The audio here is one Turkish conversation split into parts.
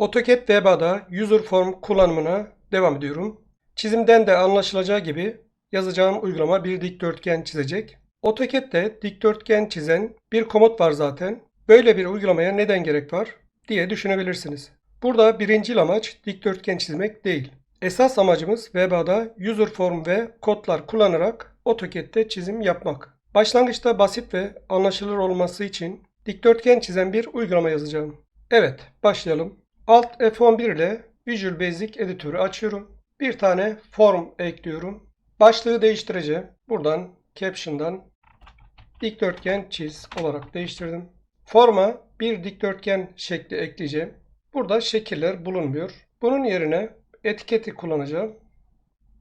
AutoCAD Weba'da user form kullanımına devam ediyorum. Çizimden de anlaşılacağı gibi yazacağım uygulama bir dikdörtgen çizecek. AutoCAD'de dikdörtgen çizen bir komut var zaten. Böyle bir uygulamaya neden gerek var diye düşünebilirsiniz. Burada birinci amaç dikdörtgen çizmek değil. Esas amacımız Weba'da user form ve kodlar kullanarak AutoCAD'de çizim yapmak. Başlangıçta basit ve anlaşılır olması için dikdörtgen çizen bir uygulama yazacağım. Evet, başlayalım. Alt F11 ile Visual Basic editörü açıyorum. Bir tane form ekliyorum. Başlığı değiştireceğim. Buradan Caption'dan dikdörtgen çiz olarak değiştirdim. Forma bir dikdörtgen şekli ekleyeceğim. Burada şekiller bulunmuyor. Bunun yerine etiketi kullanacağım.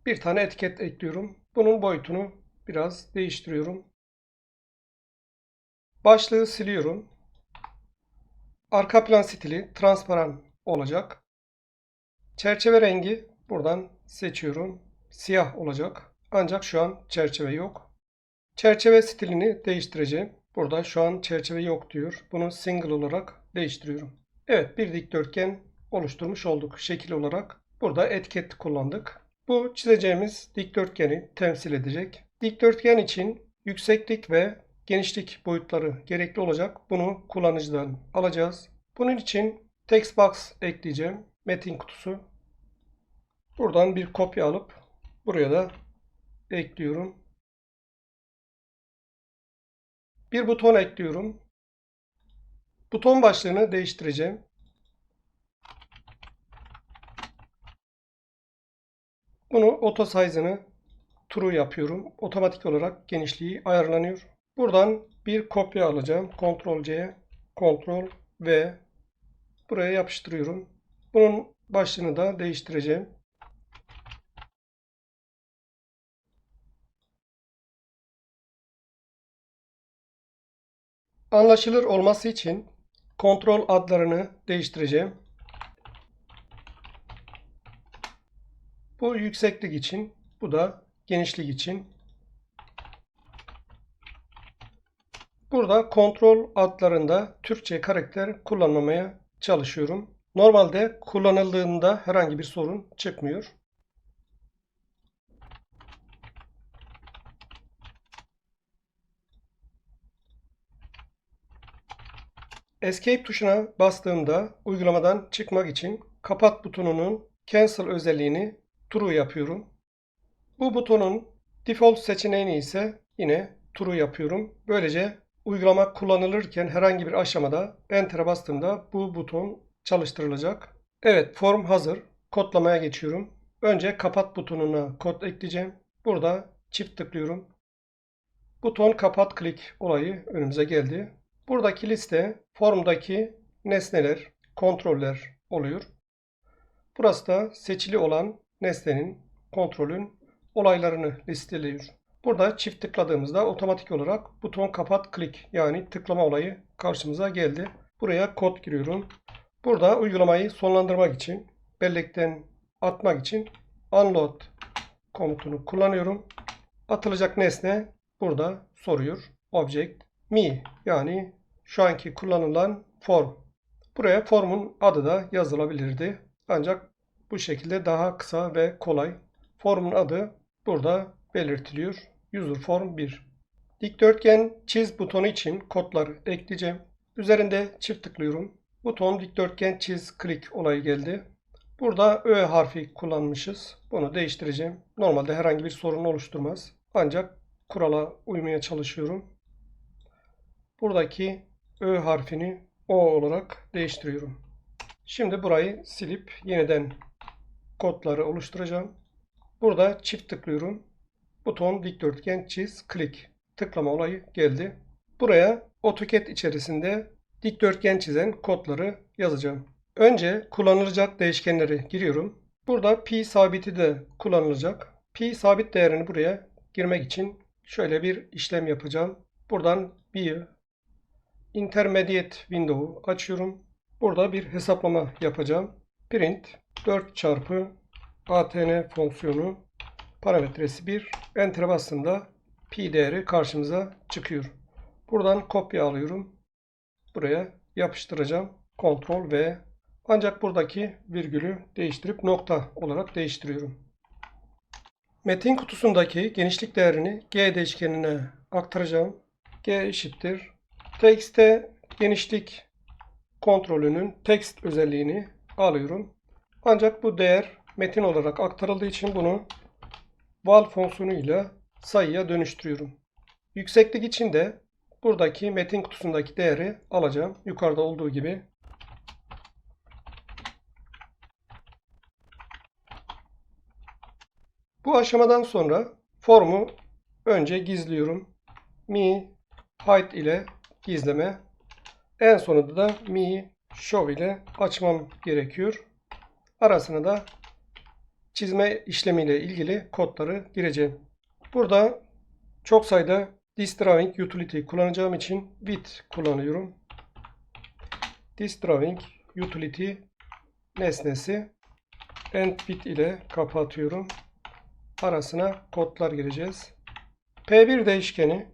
Bir tane etiket ekliyorum. Bunun boyutunu biraz değiştiriyorum. Başlığı siliyorum. Arka plan stili transparan olacak. Çerçeve rengi buradan seçiyorum. Siyah olacak. Ancak şu an çerçeve yok. Çerçeve stilini değiştireceğim. Burada şu an çerçeve yok diyor. Bunu single olarak değiştiriyorum. Evet bir dikdörtgen oluşturmuş olduk şekil olarak. Burada etiket kullandık. Bu çizeceğimiz dikdörtgeni temsil edecek. Dikdörtgen için yükseklik ve genişlik boyutları gerekli olacak. Bunu kullanıcıdan alacağız. Bunun için text box ekleyeceğim. Metin kutusu. Buradan bir kopya alıp buraya da ekliyorum. Bir buton ekliyorum. Buton başlığını değiştireceğim. Bunu auto size'ını true yapıyorum. Otomatik olarak genişliği ayarlanıyor. Buradan bir kopya alacağım. Ctrl C, Ctrl V. Buraya yapıştırıyorum. Bunun başlığını da değiştireceğim. Anlaşılır olması için kontrol adlarını değiştireceğim. Bu yükseklik için, bu da genişlik için. Burada kontrol adlarında Türkçe karakter kullanmamaya çalışıyorum. Normalde kullanıldığında herhangi bir sorun çıkmıyor. Escape tuşuna bastığımda uygulamadan çıkmak için kapat butonunun cancel özelliğini true yapıyorum. Bu butonun default seçeneğini ise yine true yapıyorum. Böylece uygulama kullanılırken herhangi bir aşamada enter'a bastığımda bu buton çalıştırılacak. Evet form hazır. Kodlamaya geçiyorum. Önce kapat butonuna kod ekleyeceğim. Burada çift tıklıyorum. Buton kapat klik olayı önümüze geldi. Buradaki liste formdaki nesneler, kontroller oluyor. Burası da seçili olan nesnenin, kontrolün olaylarını listeliyor. Burada çift tıkladığımızda otomatik olarak buton kapat klik yani tıklama olayı karşımıza geldi. Buraya kod giriyorum. Burada uygulamayı sonlandırmak için, bellekten atmak için unload komutunu kullanıyorum. Atılacak nesne burada soruyor. Object me yani şu anki kullanılan form. Buraya formun adı da yazılabilirdi. Ancak bu şekilde daha kısa ve kolay. Formun adı burada belirtiliyor. User form 1. Dikdörtgen çiz butonu için kodları ekleyeceğim. Üzerinde çift tıklıyorum. Buton dikdörtgen çiz klik olayı geldi. Burada Ö harfi kullanmışız. Bunu değiştireceğim. Normalde herhangi bir sorun oluşturmaz. Ancak kurala uymaya çalışıyorum. Buradaki Ö harfini O olarak değiştiriyorum. Şimdi burayı silip yeniden kodları oluşturacağım. Burada çift tıklıyorum. Buton dikdörtgen çiz klik. Tıklama olayı geldi. Buraya AutoCAD içerisinde dikdörtgen çizen kodları yazacağım. Önce kullanılacak değişkenleri giriyorum. Burada pi sabiti de kullanılacak. Pi sabit değerini buraya girmek için şöyle bir işlem yapacağım. Buradan bir intermediate window'u açıyorum. Burada bir hesaplama yapacağım. Print 4 çarpı atn fonksiyonu parametresi 1. Enter bastığında pi değeri karşımıza çıkıyor. Buradan kopya alıyorum. Buraya yapıştıracağım. Ctrl V Ancak buradaki virgülü değiştirip nokta olarak değiştiriyorum. Metin kutusundaki genişlik değerini G değişkenine aktaracağım. G eşittir. Text'te genişlik kontrolünün text özelliğini alıyorum. Ancak bu değer metin olarak aktarıldığı için bunu val fonksiyonuyla sayıya dönüştürüyorum. Yükseklik için de buradaki metin kutusundaki değeri alacağım. Yukarıda olduğu gibi. Bu aşamadan sonra formu önce gizliyorum. Mi hide ile gizleme. En sonunda da mi show ile açmam gerekiyor. Arasına da çizme işlemiyle ilgili kodları gireceğim. Burada çok sayıda Distrawing utility kullanacağım için with kullanıyorum. Distrawing utility nesnesi end with ile kapatıyorum. Arasına kodlar gireceğiz. P1 değişkeni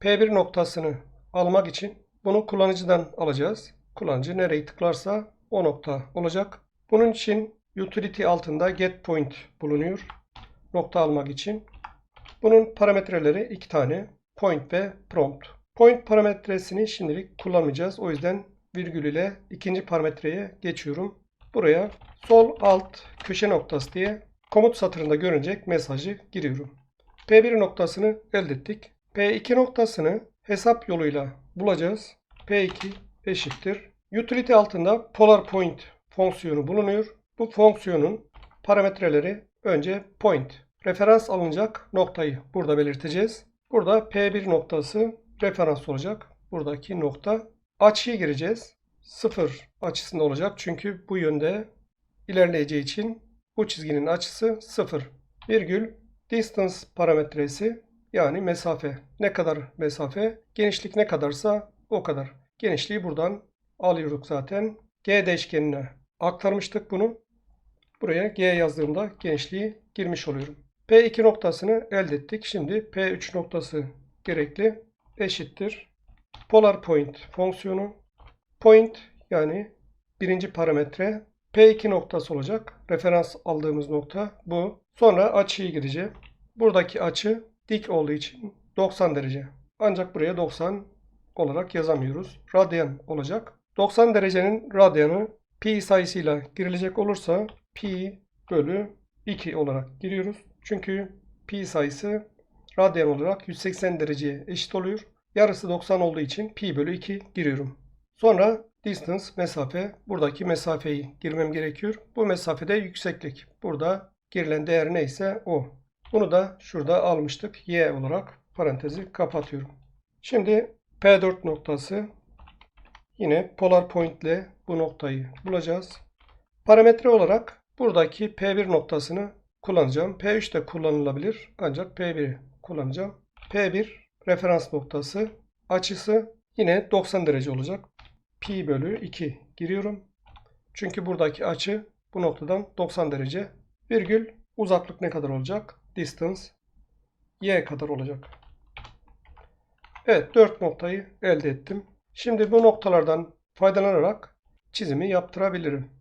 P1 noktasını almak için bunu kullanıcıdan alacağız. Kullanıcı nereyi tıklarsa o nokta olacak. Bunun için utility altında get point bulunuyor. Nokta almak için. Bunun parametreleri iki tane. Point ve prompt. Point parametresini şimdilik kullanmayacağız. O yüzden virgül ile ikinci parametreye geçiyorum. Buraya sol alt köşe noktası diye komut satırında görünecek mesajı giriyorum. P1 noktasını elde ettik. P2 noktasını hesap yoluyla bulacağız. P2 eşittir. Utility altında polar point fonksiyonu bulunuyor. Bu fonksiyonun parametreleri önce point referans alınacak noktayı burada belirteceğiz. Burada P1 noktası referans olacak. Buradaki nokta. Açıyı gireceğiz. Sıfır açısında olacak. Çünkü bu yönde ilerleyeceği için bu çizginin açısı sıfır. Virgül distance parametresi yani mesafe. Ne kadar mesafe? Genişlik ne kadarsa o kadar. Genişliği buradan alıyorduk zaten. G değişkenine aktarmıştık bunu. Buraya G yazdığımda genişliği girmiş oluyorum. P2 noktasını elde ettik. Şimdi P3 noktası gerekli. Eşittir. Polar point fonksiyonu. Point yani birinci parametre P2 noktası olacak. Referans aldığımız nokta bu. Sonra açıyı gireceğim. Buradaki açı dik olduğu için 90 derece. Ancak buraya 90 olarak yazamıyoruz. Radyan olacak. 90 derecenin radyanı pi sayısıyla girilecek olursa pi bölü 2 olarak giriyoruz. Çünkü pi sayısı radyan olarak 180 dereceye eşit oluyor. Yarısı 90 olduğu için pi bölü 2 giriyorum. Sonra distance mesafe buradaki mesafeyi girmem gerekiyor. Bu mesafede yükseklik. Burada girilen değer neyse o. Bunu da şurada almıştık. Y olarak parantezi kapatıyorum. Şimdi P4 noktası yine polar point ile bu noktayı bulacağız. Parametre olarak buradaki P1 noktasını kullanacağım. P3 de kullanılabilir ancak P1'i kullanacağım. P1 referans noktası açısı yine 90 derece olacak. Pi bölü 2 giriyorum. Çünkü buradaki açı bu noktadan 90 derece. Virgül uzaklık ne kadar olacak? Distance y kadar olacak. Evet 4 noktayı elde ettim. Şimdi bu noktalardan faydalanarak çizimi yaptırabilirim.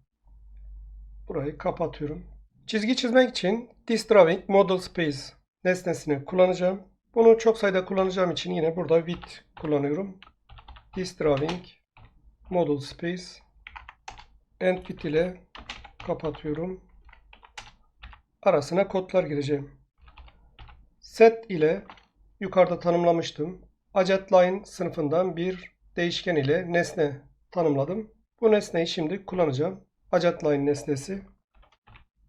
Burayı kapatıyorum. Çizgi çizmek için This Drawing Model Space nesnesini kullanacağım. Bunu çok sayıda kullanacağım için yine burada with kullanıyorum. This Drawing Model Space End with ile kapatıyorum. Arasına kodlar gireceğim. Set ile yukarıda tanımlamıştım. Ajet Line sınıfından bir değişken ile nesne tanımladım. Bu nesneyi şimdi kullanacağım. Ajet Line nesnesi.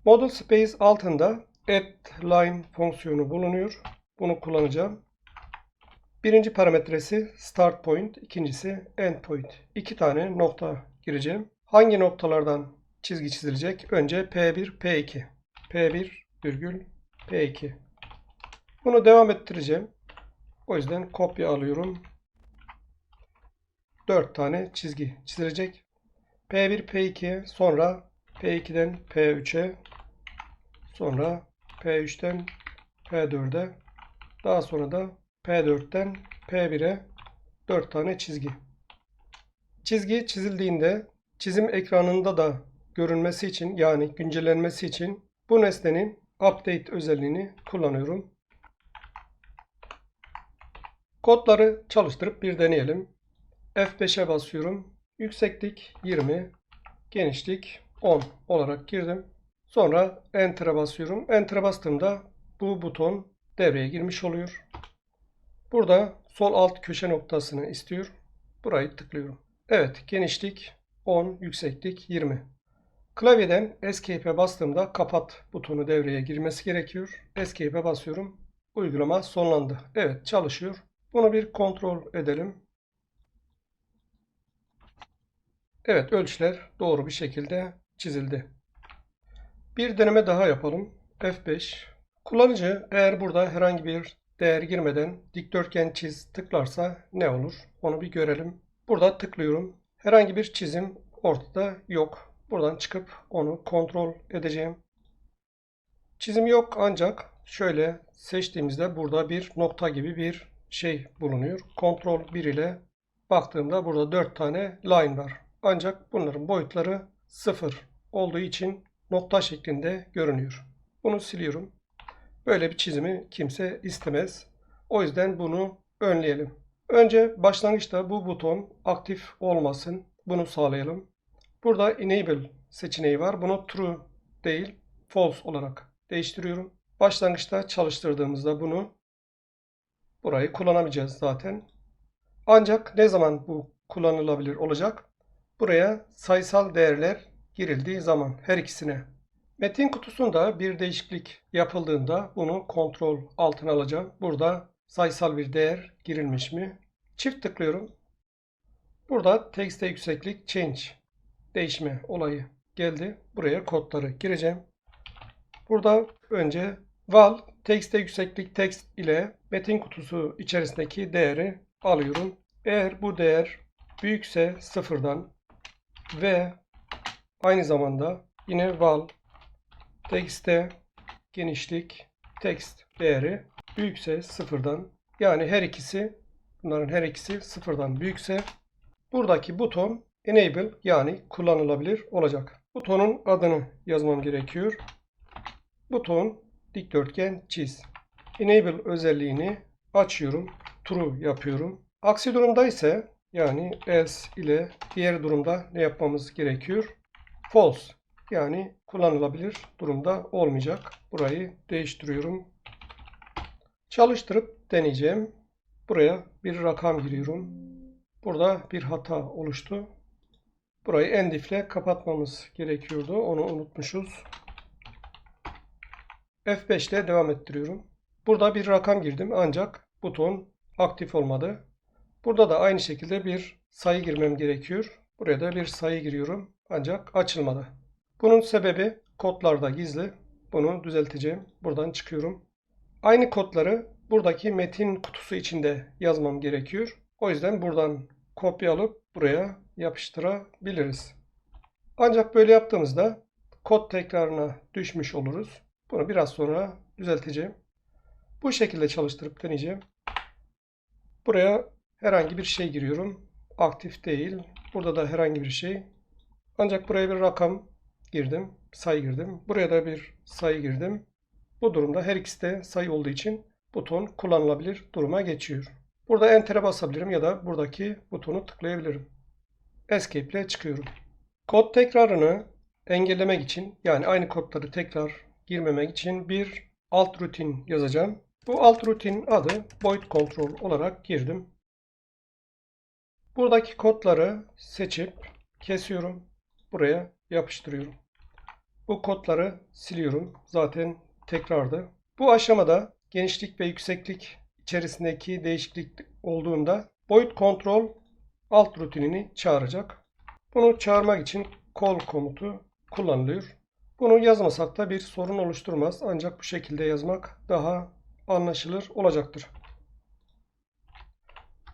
Model Space altında add line fonksiyonu bulunuyor. Bunu kullanacağım. Birinci parametresi start point, ikincisi end point. İki tane nokta gireceğim. Hangi noktalardan çizgi çizilecek? Önce P1, P2. P1 virgül P2. Bunu devam ettireceğim. O yüzden kopya alıyorum. 4 tane çizgi çizilecek. P1, P2 sonra P2'den P3'e sonra P3'ten P4'e daha sonra da P4'ten P1'e 4 tane çizgi. Çizgi çizildiğinde çizim ekranında da görünmesi için yani güncellenmesi için bu nesnenin update özelliğini kullanıyorum. Kodları çalıştırıp bir deneyelim. F5'e basıyorum. Yükseklik 20, genişlik 10 olarak girdim. Sonra Enter'a basıyorum. Enter'a bastığımda bu buton devreye girmiş oluyor. Burada sol alt köşe noktasını istiyor. Burayı tıklıyorum. Evet, genişlik 10, yükseklik 20. Klavyeden Escape'e bastığımda kapat butonu devreye girmesi gerekiyor. Escape'e basıyorum. Uygulama sonlandı. Evet, çalışıyor. Bunu bir kontrol edelim. Evet, ölçüler doğru bir şekilde çizildi. Bir deneme daha yapalım. F5. Kullanıcı eğer burada herhangi bir değer girmeden dikdörtgen çiz tıklarsa ne olur? Onu bir görelim. Burada tıklıyorum. Herhangi bir çizim ortada yok. Buradan çıkıp onu kontrol edeceğim. Çizim yok ancak şöyle seçtiğimizde burada bir nokta gibi bir şey bulunuyor. Kontrol 1 ile baktığımda burada 4 tane line var. Ancak bunların boyutları 0 olduğu için nokta şeklinde görünüyor. Bunu siliyorum. Böyle bir çizimi kimse istemez. O yüzden bunu önleyelim. Önce başlangıçta bu buton aktif olmasın. Bunu sağlayalım. Burada enable seçeneği var. Bunu true değil false olarak değiştiriyorum. Başlangıçta çalıştırdığımızda bunu burayı kullanamayacağız zaten. Ancak ne zaman bu kullanılabilir olacak? Buraya sayısal değerler girildiği zaman her ikisine. Metin kutusunda bir değişiklik yapıldığında bunu kontrol altına alacağım. Burada sayısal bir değer girilmiş mi? Çift tıklıyorum. Burada tekste yükseklik change değişme olayı geldi. Buraya kodları gireceğim. Burada önce val tekste yükseklik text ile metin kutusu içerisindeki değeri alıyorum. Eğer bu değer büyükse sıfırdan ve aynı zamanda yine val tekste genişlik text değeri büyükse sıfırdan yani her ikisi bunların her ikisi sıfırdan büyükse buradaki buton enable yani kullanılabilir olacak. Butonun adını yazmam gerekiyor. Buton dikdörtgen çiz. Enable özelliğini açıyorum. True yapıyorum. Aksi durumda ise yani else ile diğer durumda ne yapmamız gerekiyor? False yani kullanılabilir durumda olmayacak. Burayı değiştiriyorum. Çalıştırıp deneyeceğim. Buraya bir rakam giriyorum. Burada bir hata oluştu. Burayı endif ile kapatmamız gerekiyordu. Onu unutmuşuz. F5 ile devam ettiriyorum. Burada bir rakam girdim ancak buton aktif olmadı. Burada da aynı şekilde bir sayı girmem gerekiyor. Buraya da bir sayı giriyorum ancak açılmadı. Bunun sebebi kodlarda gizli. Bunu düzelteceğim. Buradan çıkıyorum. Aynı kodları buradaki metin kutusu içinde yazmam gerekiyor. O yüzden buradan kopya alıp buraya yapıştırabiliriz. Ancak böyle yaptığımızda kod tekrarına düşmüş oluruz. Bunu biraz sonra düzelteceğim. Bu şekilde çalıştırıp deneyeceğim. Buraya herhangi bir şey giriyorum. Aktif değil. Burada da herhangi bir şey. Ancak buraya bir rakam girdim. Sayı girdim. Buraya da bir sayı girdim. Bu durumda her ikisi de sayı olduğu için buton kullanılabilir duruma geçiyor. Burada Enter'e basabilirim ya da buradaki butonu tıklayabilirim. Escape ile çıkıyorum. Kod tekrarını engellemek için yani aynı kodları tekrar girmemek için bir alt rutin yazacağım. Bu alt rutin adı void control olarak girdim. Buradaki kodları seçip kesiyorum. Buraya yapıştırıyorum. Bu kodları siliyorum. Zaten tekrardı. Bu aşamada genişlik ve yükseklik içerisindeki değişiklik olduğunda boyut kontrol alt rutinini çağıracak. Bunu çağırmak için call komutu kullanılıyor. Bunu yazmasak da bir sorun oluşturmaz. Ancak bu şekilde yazmak daha anlaşılır olacaktır.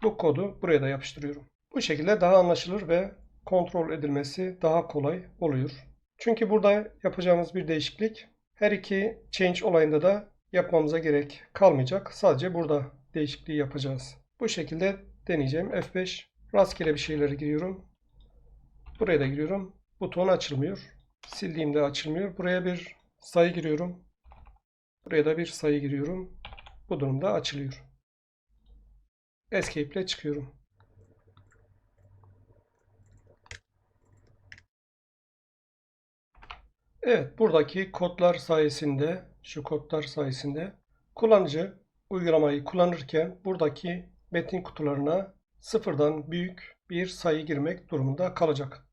Bu kodu buraya da yapıştırıyorum. Bu şekilde daha anlaşılır ve kontrol edilmesi daha kolay oluyor. Çünkü burada yapacağımız bir değişiklik her iki change olayında da yapmamıza gerek kalmayacak. Sadece burada değişikliği yapacağız. Bu şekilde deneyeceğim. F5 rastgele bir şeyleri giriyorum. Buraya da giriyorum. Buton açılmıyor. Sildiğimde açılmıyor. Buraya bir sayı giriyorum. Buraya da bir sayı giriyorum. Bu durumda açılıyor. Escape ile çıkıyorum. Evet, buradaki kodlar sayesinde, şu kodlar sayesinde kullanıcı uygulamayı kullanırken buradaki metin kutularına sıfırdan büyük bir sayı girmek durumunda kalacak.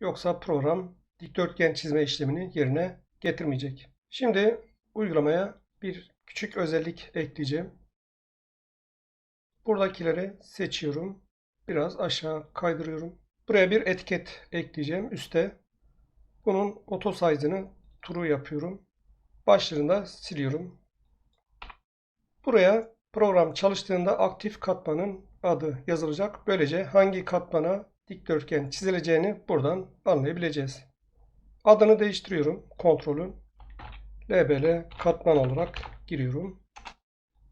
Yoksa program dikdörtgen çizme işlemini yerine getirmeyecek. Şimdi uygulamaya bir küçük özellik ekleyeceğim. Buradakileri seçiyorum. Biraz aşağı kaydırıyorum. Buraya bir etiket ekleyeceğim üste. Bunun auto size'ını true yapıyorum. Başlığında siliyorum. Buraya program çalıştığında aktif katmanın adı yazılacak. Böylece hangi katmana dikdörtgen çizileceğini buradan anlayabileceğiz. Adını değiştiriyorum. Kontrolün LBL katman olarak giriyorum.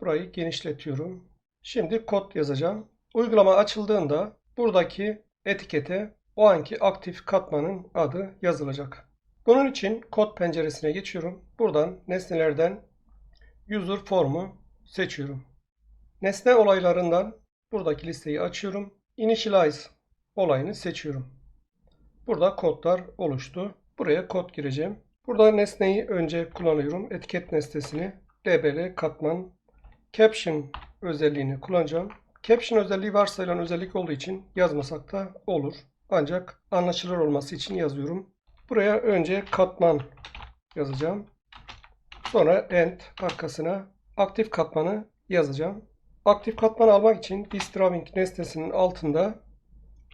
Burayı genişletiyorum. Şimdi kod yazacağım. Uygulama açıldığında buradaki etikete o anki aktif katmanın adı yazılacak. Bunun için kod penceresine geçiyorum. Buradan nesnelerden user form'u seçiyorum. Nesne olaylarından buradaki listeyi açıyorum. Initialize olayını seçiyorum. Burada kodlar oluştu. Buraya kod gireceğim. Burada nesneyi önce kullanıyorum. Etiket nesnesini label katman caption özelliğini kullanacağım. Caption özelliği varsayılan özellik olduğu için yazmasak da olur. Ancak anlaşılır olması için yazıyorum. Buraya önce katman yazacağım. Sonra end arkasına aktif katmanı yazacağım. Aktif katman almak için distraving nesnesinin altında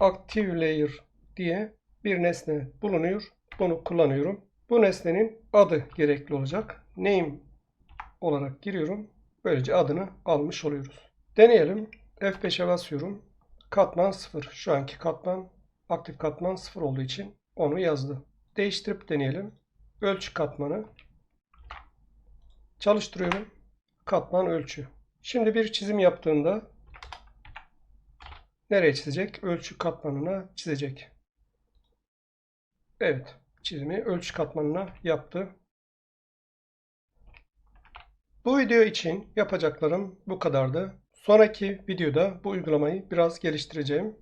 active layer diye bir nesne bulunuyor. Bunu kullanıyorum. Bu nesnenin adı gerekli olacak. Name olarak giriyorum. Böylece adını almış oluyoruz. Deneyelim. F5'e basıyorum. Katman 0. Şu anki katman aktif katman 0 olduğu için onu yazdı. Değiştirip deneyelim. Ölçü katmanı. Çalıştırıyorum. Katman ölçü. Şimdi bir çizim yaptığında nereye çizecek? Ölçü katmanına çizecek. Evet. Çizimi ölçü katmanına yaptı. Bu video için yapacaklarım bu kadardı. Sonraki videoda bu uygulamayı biraz geliştireceğim.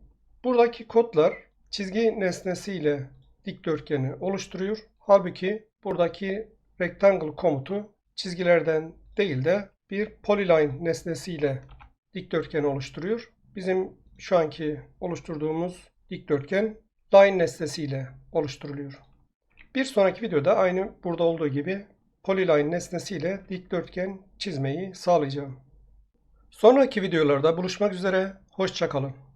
Buradaki kodlar çizgi nesnesiyle dikdörtgeni oluşturuyor. Halbuki buradaki rectangle komutu çizgilerden değil de bir polyline nesnesiyle dikdörtgeni oluşturuyor. Bizim şu anki oluşturduğumuz dikdörtgen line nesnesiyle oluşturuluyor. Bir sonraki videoda aynı burada olduğu gibi polyline nesnesiyle dikdörtgen çizmeyi sağlayacağım. Sonraki videolarda buluşmak üzere, hoşçakalın.